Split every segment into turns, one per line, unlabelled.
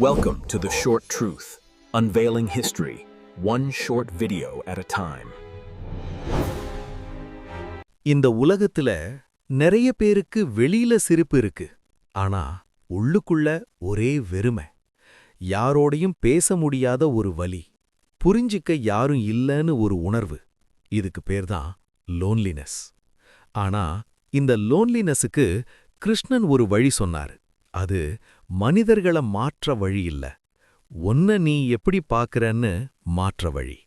Welcome to The Short Truth, unveiling history, one short video at a time.
இந்த உலகத்துல நிறைய பேருக்கு வெளியில சிரிப்பு இருக்கு. ஆனா உள்ளுக்குள்ள ஒரே வெறுமை. யாரோடையும் பேச முடியாத ஒரு வலி. புரிஞ்சிக்க யாரும் இல்லைன்னு ஒரு உணர்வு. இதுக்கு பேர்தான் லோன்லினஸ் ஆனா இந்த லோன்லினஸுக்கு கிருஷ்ணன் ஒரு வழி சொன்னாரு. அது மனிதர்கள மாற்ற வழி இல்ல. ஒன்ன நீ எப்படி பார்க்கறன்னு மாற்ற வழி.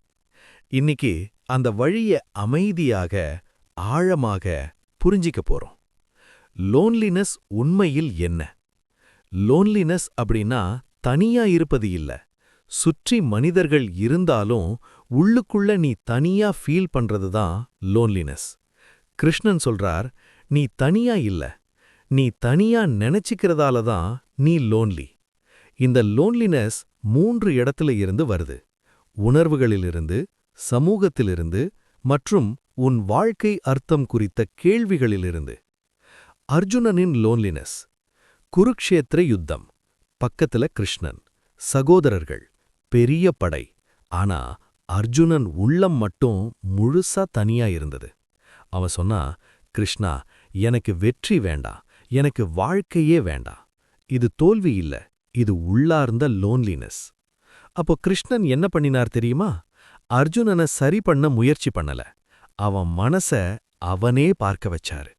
இன்னைக்கு அந்த வழிய அமைதியாக ஆழமாக புரிஞ்சிக்க போறோம். லோன்லினஸ் உண்மையில் என்ன? லோன்லினஸ் அப்படின்னா தனியா இருப்பது இல்ல. சுற்றி மனிதர்கள் இருந்தாலும் உள்ளுக்குள்ள நீ தனியா ஃபீல் பண்றது தான் லோன்லினஸ் கிருஷ்ணன் சொல்றார் நீ தனியா இல்ல. நீ தனியா நினைச்சுக்கிறதால தான் நீ லோன்லி இந்த லோன்லினஸ் மூன்று இடத்துல இருந்து வருது. உணர்வுகளிலிருந்து சமூகத்திலிருந்து மற்றும் உன் வாழ்க்கை அர்த்தம் குறித்த கேள்விகளிலிருந்து. அர்ஜுனனின் லோன்லினஸ் குருக்ஷேத்திர யுத்தம் பக்கத்துல கிருஷ்ணன் சகோதரர்கள் பெரிய படை. ஆனா அர்ஜுனன் உள்ளம் மட்டும் முழுசா தனியா இருந்தது. அவன் சொன்னா கிருஷ்ணா எனக்கு வெற்றி வேண்டாம் எனக்கு வாழ்க்கையே வேண்டாம் இது தோல்வி இல்ல இது உள்ளார்ந்த லோன்லினஸ் அப்போ கிருஷ்ணன் என்ன பண்ணினார் தெரியுமா? அர்ஜுனனை சரி பண்ண முயற்சி பண்ணல. அவன் மனச அவனே பார்க்க வச்சாரு.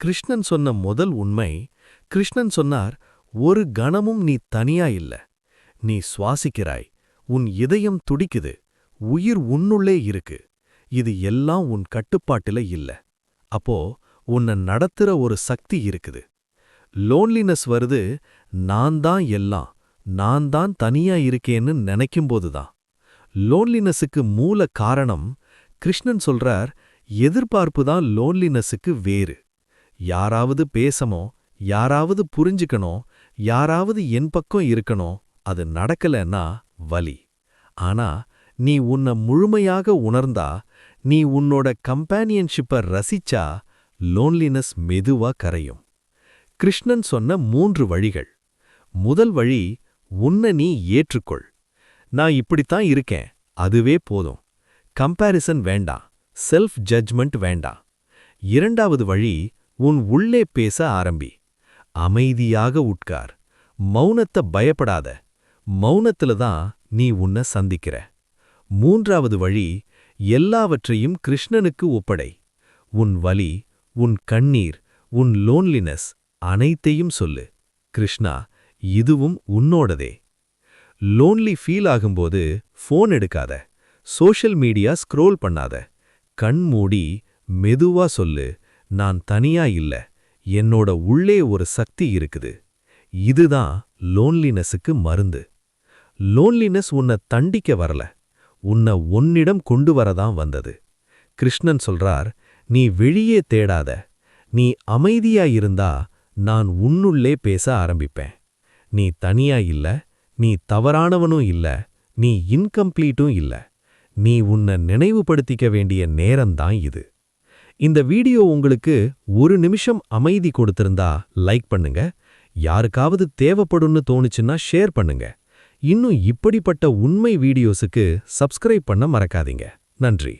கிருஷ்ணன் சொன்ன முதல் உண்மை கிருஷ்ணன் சொன்னார் ஒரு கணமும் நீ தனியா இல்ல. நீ சுவாசிக்கிறாய். உன் இதயம் துடிக்குது. உயிர் உன்னுள்ளே இருக்கு. இது எல்லாம் உன் கட்டுப்பாட்டுல இல்ல. அப்போ உன்னை நடத்துற ஒரு சக்தி இருக்குது. லோன்லினஸ் வருது நான் தான் எல்லாம் நான் தான் தனியா இருக்கேன்னு நினைக்கும்போது தான். லோன்லினஸுக்கு மூல காரணம் கிருஷ்ணன் சொல்றார் எதிர்பார்ப்பு தான் லோன்லினஸுக்கு வேறு. யாராவது பேசணும் யாராவது புரிஞ்சுக்கணும் யாராவது என் பக்கம் இருக்கணும் அது நடக்கலன்னா வலி. ஆனா நீ உன்னை முழுமையாக உணர்ந்தா நீ உன்னோட கம்பேனியன்ஷிப்பை ரசிச்சா லோன்லினஸ் மெதுவா கரையும். கிருஷ்ணன் சொன்ன மூன்று வழிகள். முதல் வழி உன்னை நீ ஏற்றுக்கொள். நான் இப்படித்தான் இருக்கேன். அதுவே போதும். கம்பேரிசன் வேண்டாம். செல்ஃப் ஜட்ஜ்மெண்ட் வேண்டாம். இரண்டாவது வழி உன் உள்ளே பேச ஆரம்பி. அமைதியாக உட்கார். மௌனத்தை பயப்படாத. மௌனத்துல தான் நீ உன்னை சந்திக்கிற. மூன்றாவது வழி எல்லாவற்றையும் கிருஷ்ணனுக்கு ஒப்படை. உன் வலி உன் கண்ணீர் உன் லோன்லினஸ் அனைத்தையும் சொல்லு. கிருஷ்ணா இதுவும் உன்னோடதே. லோன்லி ஃபீல் ஆகும்போது ஃபோன் எடுக்காத. சோஷியல் மீடியா ஸ்க்ரோல் பண்ணாத. கண் மூடி மெதுவா சொல்லு. நான் தனியா இல்ல. என்னோட உள்ளே ஒரு சக்தி இருக்குது. இதுதான் லோன்லினஸுக்கு மருந்து. லோன்லினஸ் உன்னை தண்டிக்க வரல. உன்னை உன்னிடம் கொண்டு வரதான் வந்தது. கிருஷ்ணன் சொல்றார் நீ வெளியே தேடாத. நீ அமைதியா இருந்தா நான் உன்னுள்ளே பேச ஆரம்பிப்பேன். நீ தனியா இல்ல நீ தவறானவனும் இல்ல நீ இன்கம்ப்ளீட்டும் இல்ல. நீ உன்னை நினைவுபடுத்திக்க வேண்டிய நேரம்தான் இது. இந்த வீடியோ உங்களுக்கு ஒரு நிமிஷம் அமைதி கொடுத்திருந்தா லைக் பண்ணுங்க. யாருக்காவது தேவைப்படும்னு தோணுச்சுன்னா ஷேர் பண்ணுங்க. இன்னும் இப்படிப்பட்ட உண்மை வீடியோஸுக்கு சப்ஸ்கிரைப் பண்ண மறக்காதீங்க. நன்றி.